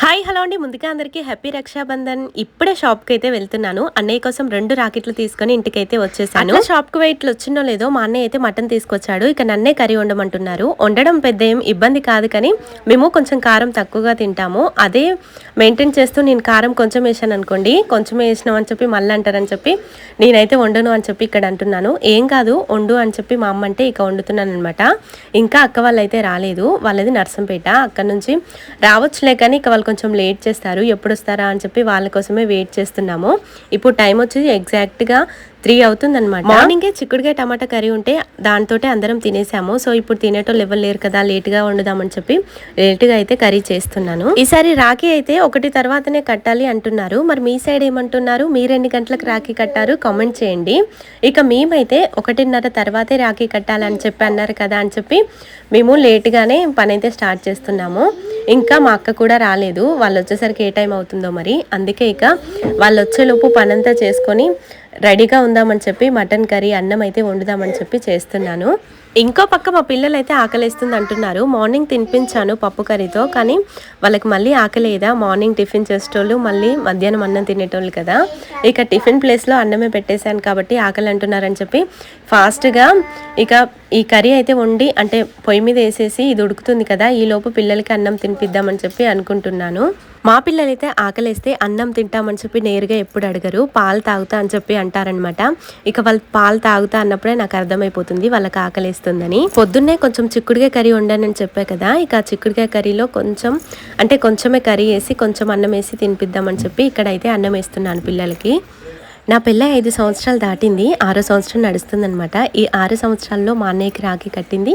Hi hello అండి. ముందుగా అందరికీ హ్యాపీ రక్షాబంధన్. ఇప్పుడే షాప్కి అయితే వెళ్తున్నాను. అన్నయ్య కోసం రెండు రాకెట్లు తీసుకొని ఇంటికైతే వచ్చేసాను. షాప్కి పోయి ఇట్లా వచ్చిందో లేదో మా అన్నయ్య అయితే మటన్ తీసుకొచ్చాడు. ఇక నన్నే కర్రీ వండమంటున్నారు. వండడం పెద్ద ఏం ఇబ్బంది కాదు కానీ మేము కొంచెం కారం తక్కువగా తింటాము. అదే మెయింటైన్ చేస్తూ నేను కారం కొంచెం వేసాను అనుకోండి. కొంచెం వేసినాం అని చెప్పి మళ్ళీ అంటారని చెప్పి నేనైతే వండను అని చెప్పి ఇక్కడ అంటున్నాను. ఏం కాదు వండు అని చెప్పి మా అమ్మ అంటే ఇక వండుతున్నాను అనమాట ఇంకా అక్క వాళ్ళు అయితే రాలేదు. వాళ్ళది నర్సంపేట. అక్కడ నుంచి రావచ్చులే కానీ ఇక వాళ్ళు కొంచెం లేట్ చేస్తారు ఎప్పుడు వస్తారా అని చెప్పి వాళ్ళ కోసమే వెయిట్ చేస్తున్నాము. ఇప్పుడు టైం వచ్చి ఎగ్జాక్ట్గా త్రీ అవుతుంది అనమాట మార్నింగే చిక్కుడుగా టమాటా కర్రీ ఉంటే దాంతో అందరం తినేసాము. సో ఇప్పుడు తినేటోళ్ళు ఎవరు లేరు కదా లేట్గా వండుదామని చెప్పి లేట్గా అయితే కర్రీ చేస్తున్నాను. ఈసారి రాఖీ అయితే ఒకటి తర్వాతనే కట్టాలి అంటున్నారు. మరి మీ సైడ్ ఏమంటున్నారు? మీరు ఎన్ని గంటలకు రాఖీ కట్టారు? కామెంట్ చేయండి. ఇక మేమైతే ఒకటిన్నర తర్వాతే రాఖీ కట్టాలని చెప్పి అన్నారు కదా అని చెప్పి మేము లేట్గానే పని అయితే స్టార్ట్ చేస్తున్నాము. ఇంకా మా అక్క కూడా రాలేదు. వాళ్ళు వచ్చేసరికి ఏ టైం అవుతుందో మరి. అందుకే ఇక వాళ్ళు వచ్చేలోపు పనంతా చేసుకొని రెడీగా ఉందామని చెప్పి మటన్ కర్రీ అన్నం అయితే వండుదామని చెప్పి చేస్తున్నాను. ఇంకో పక్క మా పిల్లలైతే అయితే ఆకలేస్తుంది అంటున్నారు. మార్నింగ్ తినిపించాను పప్పు కర్రీతో కానీ వాళ్ళకి మళ్ళీ ఆకలేదా? మార్నింగ్ టిఫిన్ చేసేటోళ్ళు మళ్ళీ మధ్యాహ్నం అన్నం తినేటోళ్ళు కదా. ఇక టిఫిన్ ప్లేస్లో అన్నమే పెట్టేశాను కాబట్టి ఆకలి అంటున్నారని చెప్పి ఫాస్ట్గా ఇక ఈ కర్రీ అయితే వండి అంటే పొయ్యి మీద వేసేసి ఇది ఉడుకుతుంది కదా ఈ లోపు పిల్లలకి అన్నం తినిపిద్దామని చెప్పి అనుకుంటున్నాను. మా పిల్లలైతే ఆకలేస్తే అన్నం తింటామని చెప్పి నేరుగా ఎప్పుడు అడగరు. పాలు తాగుతా అని చెప్పి అంటారనమాట ఇక వాళ్ళు పాలు తాగుతా అన్నప్పుడే నాకు అర్థమైపోతుంది వాళ్ళకి వస్తుందని పొద్దున్నే కొంచెం చిక్కుడుగా కర్రీ వండానని చెప్పా కదా ఇక చిక్కుడుగా కర్రీలో కొంచెం అంటే కొంచెమే కర్రీ వేసి కొంచెం అన్నం వేసి తినిపిద్దామని చెప్పి ఇక్కడైతే అన్నం వేస్తున్నాను పిల్లలకి. నా పెళ్ళై ఐదు సంవత్సరాలు దాటింది ఆరో సంవత్సరం నడుస్తుందనమాట ఈ ఆరు సంవత్సరాల్లో మా అన్నయ్యకి రాఖీ కట్టింది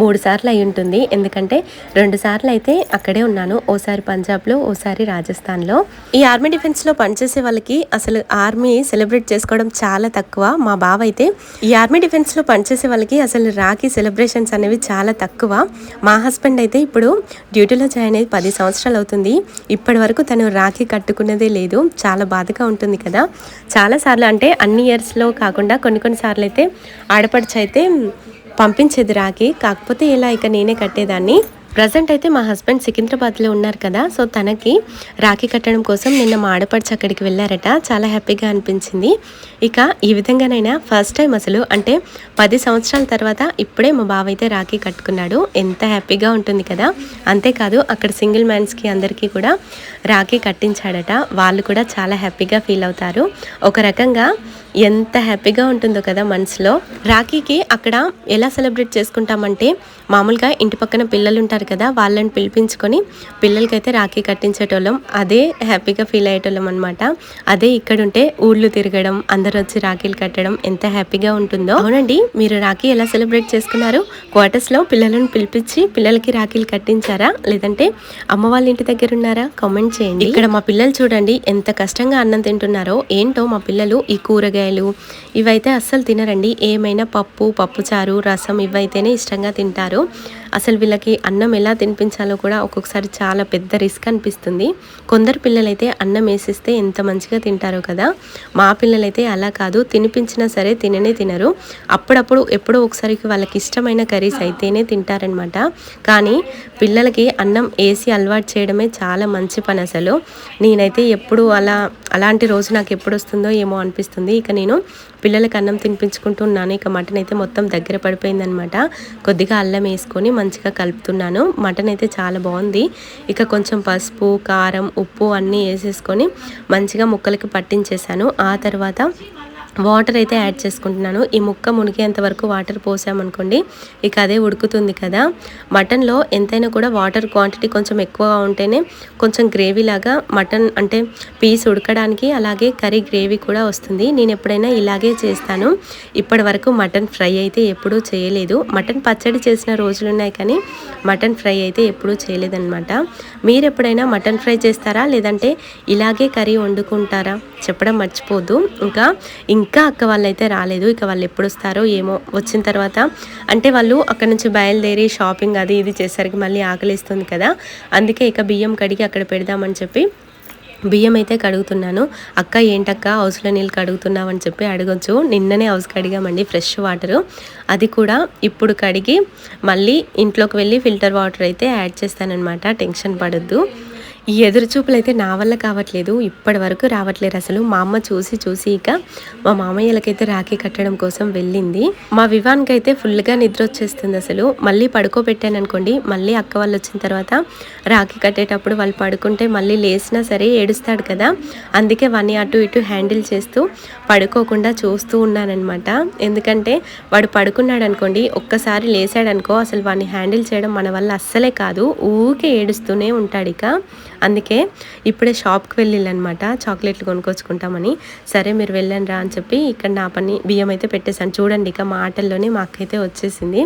మూడు సార్లు అయి ఉంటుంది. ఎందుకంటే రెండు సార్లు అయితే అక్కడే ఉన్నాను ఓసారి పంజాబ్లో ఓసారి రాజస్థాన్లో. ఈ ఆర్మీ డిఫెన్స్లో పనిచేసే వాళ్ళకి అసలు ఆర్మీ సెలబ్రేట్ చేసుకోవడం చాలా తక్కువ. మా బావ అయితే ఈ ఆర్మీ డిఫెన్స్లో పనిచేసే వాళ్ళకి అసలు రాఖీ సెలబ్రేషన్స్ అనేవి చాలా తక్కువ. మా హస్బెండ్ అయితే ఇప్పుడు డ్యూటీలో జాయిన్ అయ్యి పది సంవత్సరాలు అవుతుంది. ఇప్పటి వరకు తను రాఖీ కట్టుకున్నదే లేదు. చాలా బాధగా ఉంటుంది కదా. చాలా సార్లు అంటే అన్ని ఇయర్స్లో కాకుండా కొన్ని కొన్ని సార్లు అయితే ఆడపడుచు అయితే పంపించేది రాకి కాకపోతే ఇలా ఇక నేనే కట్టేదాన్ని. ప్రజెంట్ అయితే మా హస్బెండ్ సికింద్రాబాద్లో ఉన్నారు కదా సో తనకి రాఖీ కట్టడం కోసం నిన్న మా ఆడపడిచి అక్కడికి వెళ్ళారట. చాలా హ్యాపీగా అనిపించింది. ఇక ఈ విధంగానైనా ఫస్ట్ టైం అసలు అంటే పది సంవత్సరాల తర్వాత ఇప్పుడే మా బావ అయితే రాఖీ కట్టుకున్నాడు. ఎంత హ్యాపీగా ఉంటుంది కదా. అంతేకాదు అక్కడ సింగిల్ మ్యాన్స్కి అందరికీ కూడా రాఖీ కట్టించాడట. వాళ్ళు కూడా చాలా హ్యాపీగా ఫీల్ అవుతారు. ఒక రకంగా ఎంత హ్యాపీగా ఉంటుందో కదా మనసులో. రాఖీకి అక్కడ ఎలా సెలబ్రేట్ చేసుకుంటామంటే మామూలుగా ఇంటి పక్కన పిల్లలు ఉంటారు కదా వాళ్ళని పిలిపించుకొని పిల్లలకైతే రాఖీ కట్టించేటోళ్ళం. అదే హ్యాపీగా ఫీల్ అయ్యేటోళ్ళం అనమాట అదే ఇక్కడ ఉంటే ఊళ్ళు తిరగడం అందరు వచ్చి రాఖీలు కట్టడం ఎంత హ్యాపీగా ఉంటుందో. అవునండి మీరు రాఖీ ఎలా సెలబ్రేట్ చేసుకున్నారు? క్వార్టర్స్లో పిల్లలను పిలిపించి పిల్లలకి రాఖీలు కట్టించారా? లేదంటే అమ్మ వాళ్ళ ఇంటి దగ్గర ఉన్నారా? కామెంట్ చేయండి. ఇక్కడ మా పిల్లలు చూడండి ఎంత కష్టంగా అన్నం తింటున్నారో ఏంటో మా పిల్లలు ఈ కూరగాయలు ఇవైతే అస్సలు తినరండి. ఏమైనా పప్పు పప్పుచారు రసం ఇవైతేనే ఇష్టంగా తింటారు. అసలు వీళ్ళకి అన్నం ఎలా తినిపించాలో కూడా ఒక్కొక్కసారి చాలా పెద్ద రిస్క్ అనిపిస్తుంది. కొందరు పిల్లలైతే అన్నం వేసిస్తే ఎంత మంచిగా తింటారో కదా. మా పిల్లలైతే అలా కాదు. తినిపించినా సరే తిననే తినరు. అప్పుడప్పుడు ఎప్పుడో ఒకసారికి వాళ్ళకి ఇష్టమైన కర్రీస్ అయితేనే తింటారనమాట కానీ పిల్లలకి అన్నం వేసి అలవాటు చేయడమే చాలా మంచి పని అసలు. నేనైతే ఎప్పుడు అలా అలాంటి రోజు నాకు ఎప్పుడు వస్తుందో ఏమో అనిపిస్తుంది. ఇక నేను పిల్లలకి అన్నం తినిపించుకుంటున్నాను ఇక మటన్ అయితే మొత్తం దగ్గర పడిపోయిందనమాట కొద్దిగా అల్లం వేసుకొని మంచిగా కలుపుతున్నాను. మటన్ అయితే చాలా బాగుంది. ఇక కొంచెం పసుపు కారం ఉప్పు అన్నీ వేసేసుకొని మంచిగా ముక్కలకి పట్టించేసాను ఆ తర్వాత వాటర్ అయితే యాడ్ చేసుకుంటున్నాను. ఈ ముక్క మునిగేంత వరకు వాటర్ పోసామనుకోండి ఇక అదే ఉడుకుతుంది కదా. మటన్లో ఎంతైనా కూడా వాటర్ క్వాంటిటీ కొంచెం ఎక్కువగా ఉంటేనే కొంచెం గ్రేవీ లాగా మటన్ అంటే పీస్ ఉడకడానికి అలాగే కర్రీ గ్రేవీ కూడా వస్తుంది. నేను ఎప్పుడైనా ఇలాగే చేస్తాను. ఇప్పటి వరకు మటన్ ఫ్రై అయితే ఎప్పుడూ చేయలేదు. మటన్ పచ్చడి చేసిన రోజులు ఉన్నాయి కానీ మటన్ ఫ్రై అయితే ఎప్పుడూ చేయలేదన్నమాట. మీరు ఎప్పుడైనా మటన్ ఫ్రై చేస్తారా? లేదంటే ఇలాగే కర్రీ వండుకుంటారా? చెప్పడం మర్చిపోద్దు. ఇంకా ఇంకా అక్క వాళ్ళు అయితే రాలేదు. ఇక వాళ్ళు ఎప్పుడు వస్తారో ఏమో వచ్చిన తర్వాత. అంటే వాళ్ళు అక్కడ నుంచి బయలుదేరి షాపింగ్ అది ఇది చేసరికి మళ్ళీ ఆకలిస్తుంది కదా. అందుకే ఇక బియ్యం కడిగి అక్కడ పెడదామని చెప్పి బియ్యం అయితే కడుగుతున్నాను. అక్క ఏంటక్క హౌస్లో నీళ్ళు కడుగుతున్నామని చెప్పి అడగొచ్చు. నిన్ననే హౌస్ కడిగామండి ఫ్రెష్ వాటరు. అది కూడా ఇప్పుడు కడిగి మళ్ళీ ఇంట్లోకి వెళ్ళి ఫిల్టర్ వాటర్ అయితే యాడ్ చేస్తానన్నమాట. టెన్షన్ పడద్దు. ఈ ఎదురు చూపులు అయితే నా వల్ల కావట్లేదు ఇప్పటి వరకు రావట్లేదు అసలు. మా అమ్మ చూసి చూసి ఇక మా మామయ్యలకైతే రాఖీ కట్టడం కోసం వెళ్ళింది. మా వివాన్కి అయితే ఫుల్గా నిద్ర వచ్చేస్తుంది అసలు. మళ్ళీ పడుకోబెట్టాను అనుకోండి మళ్ళీ అక్క వాళ్ళు వచ్చిన తర్వాత రాఖీ కట్టేటప్పుడు వాళ్ళు పడుకుంటే మళ్ళీ లేచినా సరే ఏడుస్తాడు కదా. అందుకే వాడిని అటు ఇటు హ్యాండిల్ చేస్తూ పడుకోకుండా చూస్తూ ఉన్నానమాట ఎందుకంటే వాడు పడుకున్నాడు అనుకోండి ఒక్కసారి లేసాడనుకో అసలు వాడిని హ్యాండిల్ చేయడం మన వల్ల అస్సలే కాదు. ఊకే ఏడుస్తూనే ఉంటాడు ఇక. అందుకే ఇప్పుడే షాప్కి వెళ్ళిళ్ళనమాట. చాక్లెట్లు కొనుక్కొచ్చుకుంటామని. సరే మీరు వెళ్ళండి రా అని చెప్పి ఇక్కడ నా పని బియ్యం అయితే పెట్టేశాను. చూడండి ఇక మా ఆటల్లోనే మా అక్క అయితే వచ్చేసింది.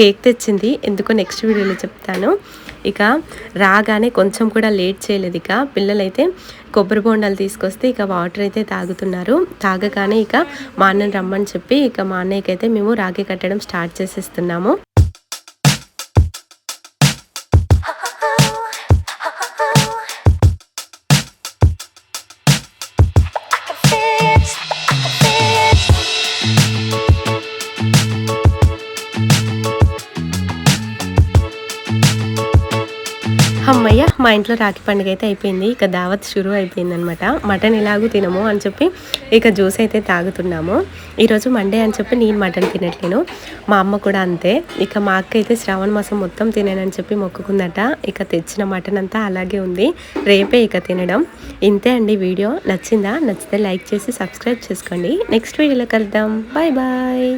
కేక్ తెచ్చింది. ఎందుకో నెక్స్ట్ వీడియోలో చెప్తాను. ఇక రాగానే కొంచెం కూడా లేట్ చేయలేదు ఇక. పిల్లలైతే కొబ్బరి బోండాలు తీసుకొస్తే ఇక వాటర్ అయితే తాగుతున్నారు. తాగగానే ఇక మా అన్నని రమ్మని చెప్పి ఇక మా అన్నయ్యకి అయితే మేము రాగి కట్టడం స్టార్ట్ చేసేస్తున్నాము. అమ్మయ్య మా ఇంట్లో రాఖీ పండుగ అయితే అయిపోయింది. ఇక దావత్ షురూ అయిపోయింది అనమాట మటన్ ఎలాగూ తినము అని చెప్పి ఇక జ్యూస్ అయితే తాగుతున్నాము. ఈరోజు మండే అని చెప్పి నేను మటన్ తినట్లేను. మా అమ్మ కూడా అంతే. ఇక మా అక్క అయితే శ్రావణ మాసం మొత్తం తినేనని చెప్పి మొక్కుకుందట. ఇక తెచ్చిన మటన్ అంతా అలాగే ఉంది. రేపే ఇక తినడం. ఇంతే అండి వీడియో. నచ్చిందా? నచ్చితే లైక్ చేసి సబ్స్క్రైబ్ చేసుకోండి. నెక్స్ట్ వీడియోలో కలుద్దాం. Bye bye.